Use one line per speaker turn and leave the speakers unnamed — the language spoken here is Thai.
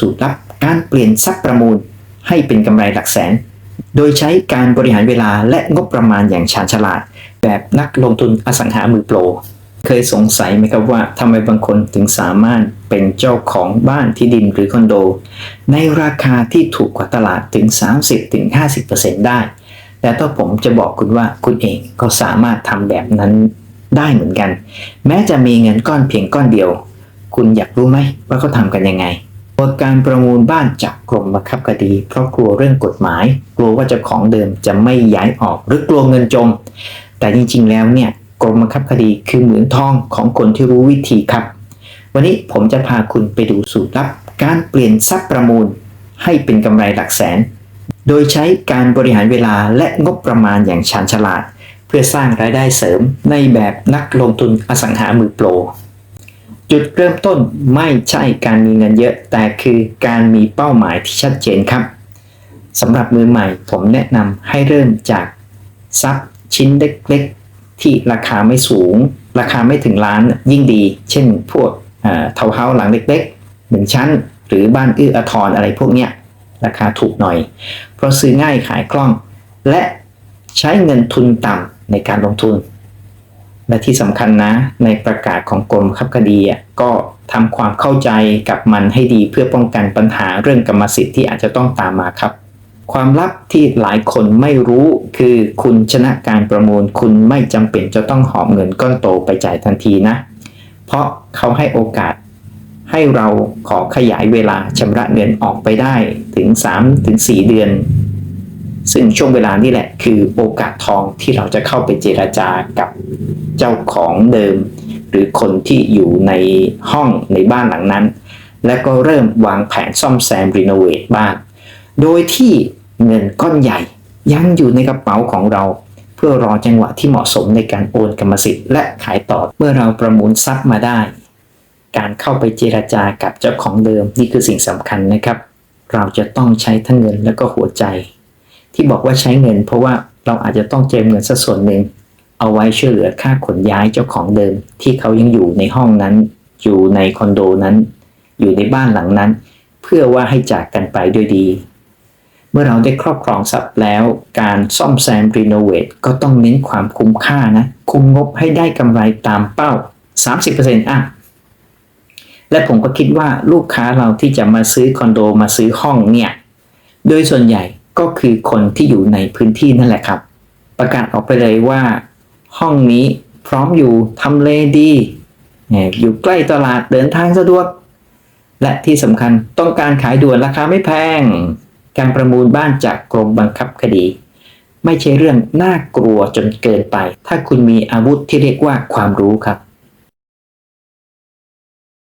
สูตรลับการเปลี่ยนทรัพย์ประมูลให้เป็นกำไรหลักแสน โดยใช้การบริหารเวลาและงบประมาณอย่างชาญฉลาด แบบนักลงทุนอสังหามือโปร เคยสงสัยไหมครับว่าทำไมบางคนถึงสามารถเป็นเจ้าของบ้านที่ดินหรือคอนโด ในราคาที่ถูกกว่าตลาดถึง 30-50%ได้ แต่ถ้าผมจะบอกคุณว่าคุณเองก็สามารถทำแบบนั้นได้เหมือนกัน แม้จะมีเงินก้อนเพียงก้อนเดียว คุณอยากรู้ไหมว่าเขาทำกันยังไง กลัวการประมูลบ้านจากกรมบังคับคดี เพราะกลัวเรื่องกฎหมาย กลัวว่าเจ้าของเดิมจะไม่ย้ายออกหรือกลัวเงินจม แต่จริงๆ แล้วเนี่ยกรมบังคับคดีคือเหมือนทองของคนที่รู้วิธีครับ วันนี้ผมจะพาคุณไปดูสูตรลับ การเปลี่ยนทรัพย์ประมูล ให้เป็นกำไรหลักแสน โดยใช้การบริหารเวลาและงบประมาณอย่างชาญฉลาด เพื่อสร้างรายได้เสริมในแบบนักลงทุนอสังหามือโปร จุดเริ่มต้นไม่ใช่การมีเงินเยอะ แต่คือการมีเป้าหมายที่ชัดเจนครับสำหรับมือใหม่ผมแนะนำให้เริ่มจากทรัพย์ชิ้นเล็กๆ ที่ราคาไม่สูง ราคาไม่ถึงล้านยิ่งดี เช่นพวกเทาเฮาหลังเล็กๆหนึ่งชั้น หรือบ้านเอื้ออาทรอะไรพวกเนี้ยราคาถูกหน่อย เพราะซื้อง่ายขายคล่อง และใช้เงินทุนต่ำในการลงทุน และที่สำคัญนะ ในประกาศของกรมคับคดีก็ทำความเข้าใจกับมันให้ดีเพื่อป้องกันปัญหาเรื่องกรรมสิทธิ์ที่อาจจะต้องตามมาครับ ความลับที่หลายคนไม่รู้คือคุณชนะการประมูลคุณไม่จำเป็นจะต้องหอบเงินก้อนโตไปจ่ายทันทีนะ เพราะเขาให้โอกาสให้เราขอขยายเวลาชำระเงินออกไปได้ถึง 3-4 เดือน ซึ่งช่วงเวลานี่แหละคือโอกาสทองที่เราจะเข้าไปเจราจากับเจ้าของเดิม หรือคนที่อยู่ในห้องในบ้านหลังนั้น และก็เริ่มวางแผนซ่อมแซมรีโนเวทบ้าน โดยที่เงินก้อนใหญ่ยังอยู่ในกระเป๋าของเรา เพื่อรอจังหวะที่เหมาะสมในการโอนกรรมสิทธิ์และขายต่อเมื่อเราประมูลทรัพย์มาได้ การเข้าไปเจราจากับเจ้าของเดิมนี่คือสิ่งสำคัญนะครับ เราจะต้องใช้ทั้งเงินและก็หัวใจ ที่บอกว่าใช้เงิน เพราะว่าเราอาจจะต้องเจมเงินสักส่วนหนึ่งเอาไว้ช่วยเหลือค่าขนย้ายเจ้าของเดิม ที่เขายังอยู่ในห้องนั้น อยู่ในคอนโดนั้น อยู่ในบ้านหลังนั้น เพื่อว่าให้จากกันไปด้วยดี เมื่อเราได้ครอบครองทรัพย์แล้ว การซ่อมแซมรีโนเวทก็ต้องเน้นความคุ้มค่านะคุมงบให้ได้กำไรตามเป้า 30%อะและผมก็คิดว่าลูกค้าเราที่จะมาซื้อคอนโดมาซื้อห้องเนี่ย โดยส่วนใหญ่ ก็คือคนที่อยู่ในพื้นที่นั่นแหละครับ ประกาศออกไปเลยว่า ห้องนี้พร้อมอยู่ทำเลดีอยู่ใกล้ตลาดเดินทางสะดวก และที่สำคัญต้องการขายด่วนราคาไม่แพง การประมูลบ้านจากกรมบังคับคดี ไม่ใช่เรื่องน่ากลัวจนเกินไป ถ้าคุณมีอาวุธที่เรียกว่าความรู้ครับ